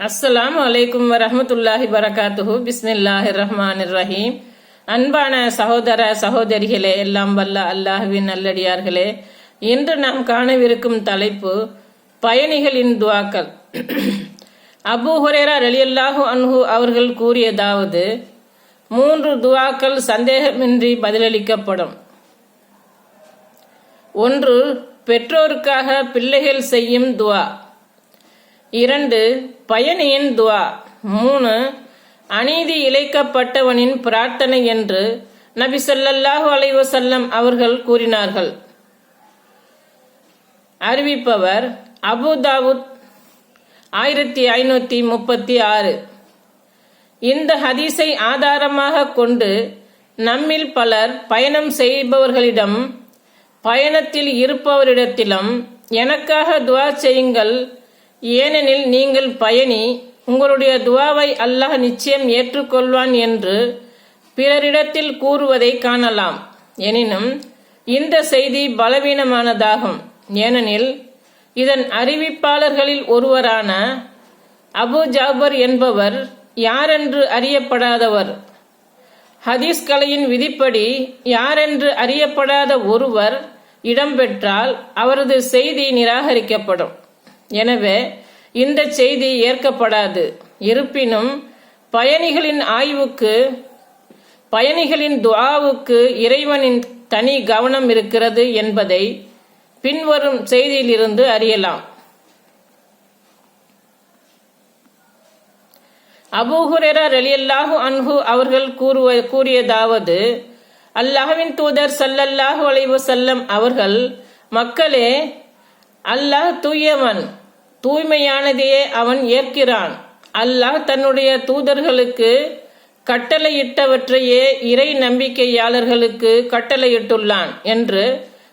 அஸ்ஸலாம் வலைக்கும் வரஹ்மத்துல்லாஹி வரகாத்துஹு. பிஸ்மில்லாஹி ரஹ்மான் ரஹீம் அன்பான சகோதர சகோதரிகளே எல்லாம் வல்ல அல்லாஹுவின் நல்லடியார்களே. இன்று நாம் காணவிருக்கும் தலைப்பு பயணிகளின் துவாக்கள். அபு ஹுரேரா ரலியல்லாஹு அன்ஹு அவர்கள் கூறியதாவது மூன்று துவாக்கள் சந்தேகமின்றி பதிலளிக்கப்படும். ஒன்று பெற்றோருக்காக பிள்ளைகள் செய்யும் துவா. இரண்டு பயணியின் துவா மூணு அநீதி இழைக்கப்பட்டவனின் பிரார்த்தனை என்று நபி சொல்லல்லாஹு அலைவசல்லம் அவர்கள் கூறினார்கள். அறிவிப்பவர் அபு தாவூத் ஆயிரத்தி ஐநூற்றி முப்பத்தி ஆறு. இந்த ஹதீஸை ஆதாரமாக கொண்டு நம்மில் பலர் பயணம் செய்பவர்களிடம் பயணத்தில் இருப்பவரிடத்திலும் எனக்காக துவா செய்யுங்கள். ஏனெனில் நீங்கள் பயணி உங்களுடைய துவாவை அல்லாஹ் நிச்சயம் ஏற்றுக்கொள்வான் என்று பிறரிடத்தில் கூறுவதை காணலாம். எனினும் இந்த செய்தி பலவீனமானதாகும் ஏனெனில் இதன் அறிவிப்பாளர்களில் ஒருவரான அபு ஜாபர் என்பவர் யாரென்று அறியப்படாதவர்? ஹதீஸ் கலையின் விதிப்படி யாரென்று அறியப்படாத ஒருவர் இடம்பெற்றால் அவரது செய்தி நிராகரிக்கப்படும். எனவே இந்த செய்தி ஏற்கப்படாது. இருப்பினும் பயணிகளின் ஆய்வுக்கு பயணிகளின் துஆவுக்கு இறைவனின் தனி கவனம் இருக்கிறது என்பதை பின்வரும் செய்தியிலிருந்து அறியலாம். அபூஹுரேரா ரலியல்லாஹு அன்ஹு அவர்கள் கூறுவ கூறியதாவது அல்லாஹ்வின் தூதர் சல்லல்லாஹு அலைவு செல்லம் அவர்கள் மக்களே அல்லாஹ் தூயவன் தூய்மையானதையே அவன் ஏற்கிறான். அல்லாஹ் தன்னுடைய தூதர்களுக்கு கட்டளையிட்டவற்றையே இறை நம்பிக்கையாளர்களுக்கு கட்டளையிட்டுள்ளான் என்று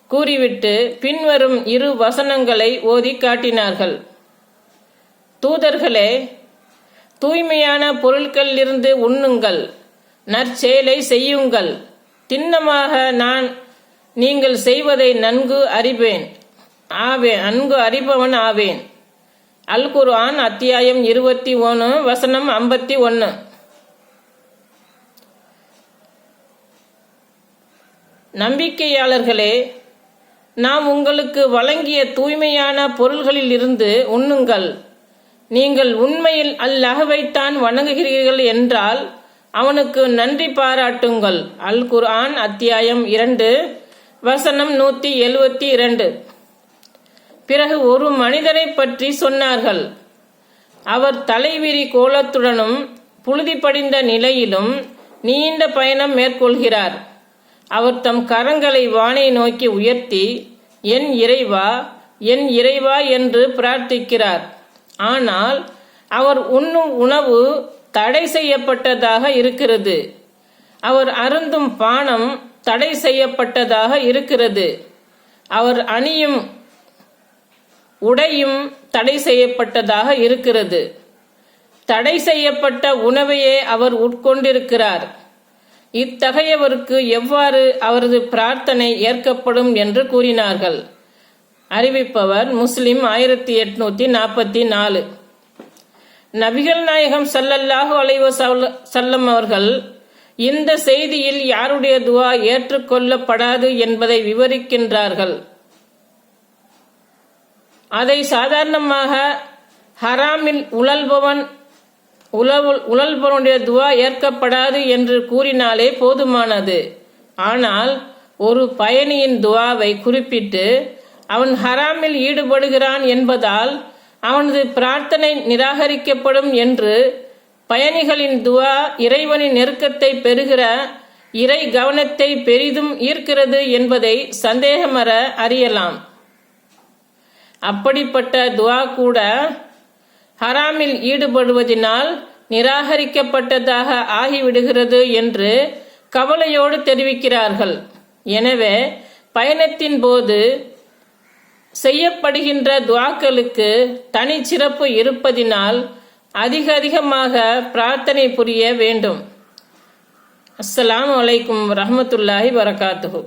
கூறிவிட்டு பின்வரும் இரு வசனங்களை ஓதி காட்டினார்கள். தூதர்களே தூய்மையான பொருட்களிலிருந்து உண்ணுங்கள் நற்செயலை செய்யுங்கள். திண்ணமாக நான் நீங்கள் செய்வதை நன்கு அறிவேன். ஆவேன் நன்கு அறிபவன் ஆவேன். அல் குர்ஆன் அத்தியாயம் இருபத்தி ஒன்று வசனம் ஐம்பத்தி ஒன்று நம்பிக்கையாளர்களே நாம் உங்களுக்கு வழங்கிய தூய்மையான பொருள்களிலிருந்து உண்ணுங்கள். நீங்கள் உண்மையில் அல்லாஹ்வைத்தான் வணங்குகிறீர்கள் என்றால் அவனுக்கு நன்றி பாராட்டுங்கள். அல் குர்ஆன் அத்தியாயம் இரண்டு வசனம் நூற்றி எழுவத்தி இரண்டு. பிறகு ஒரு மனிதரை பற்றி சொன்னார்கள். அவர் தலைவிரி கோலத்துடனும் புழுதி படிந்த நிலையிலும் நீண்ட பயணம் மேற்கொள்கிறார். அவர் தம் கரங்களை வானை நோக்கி உயர்த்தி என் இறைவா என் இறைவா என்று பிரார்த்திக்கிறார். ஆனால் அவர் உண்ணும் உணவு தடை செய்யப்பட்டதாக இருக்கிறது. அவர் அருந்தும் பானம் தடை செய்யப்பட்டதாக இருக்கிறது. அவர் அணியும் உடையும் தடை செய்யப்பட்டதாக இருக்கிறது. தடை செய்யப்பட்ட உணவையே அவர் உட்கொண்டிருக்கிறார். இத்தகையவருக்கு எவ்வாறு அவரது பிரார்த்தனை ஏற்கப்படும் என்று கூறினார்கள். அறிவிப்பவர் முஸ்லிம் ஆயிரத்தி எட்நூத்தி நாற்பத்தி நாலு. நபிகள் நாயகம் சல்லல்லாஹு அலைவ சல்லம் அவர்கள் இந்த செய்தியில் யாருடைய துவா ஏற்றுக்கொள்ளப்படாது என்பதை விவரிக்கின்றார்கள். அதை சாதாரணமாக ஹராமில் உழல்பவன் உழவு உழல்பவனுடைய துவா ஏற்கப்படாது என்று கூறினாலே போதுமானது. ஆனால் ஒரு பயணியின் துவாவை குறிப்பிட்டு அவன் ஹராமில் ஈடுபடுகிறான் என்பதால் அவனது பிரார்த்தனை நிராகரிக்கப்படும் என்று பயணிகளின் துவா இறைவனின் நெருக்கத்தை பெறுகிற இறை கவனத்தை பெரிதும் ஈர்க்கிறது என்பதை சந்தேகமர அறியலாம். அப்படிப்பட்ட துவா கூட ஹராமில் ஈடுபடுவதினால் நிராகரிக்கப்பட்டதாக ஆகிவிடுகிறது என்று கவலையோடு தெரிவிக்கிறார்கள். எனவே பயணத்தின் போது செய்யப்படுகின்ற துவாக்களுக்கு தனிச்சிறப்பு இருப்பதினால் அதிக அதிகமாக பிரார்த்தனை புரிய வேண்டும். அஸ்லாம் அலைக்கும் ரஹமத்துல்லாஹி வரகாத்துஹு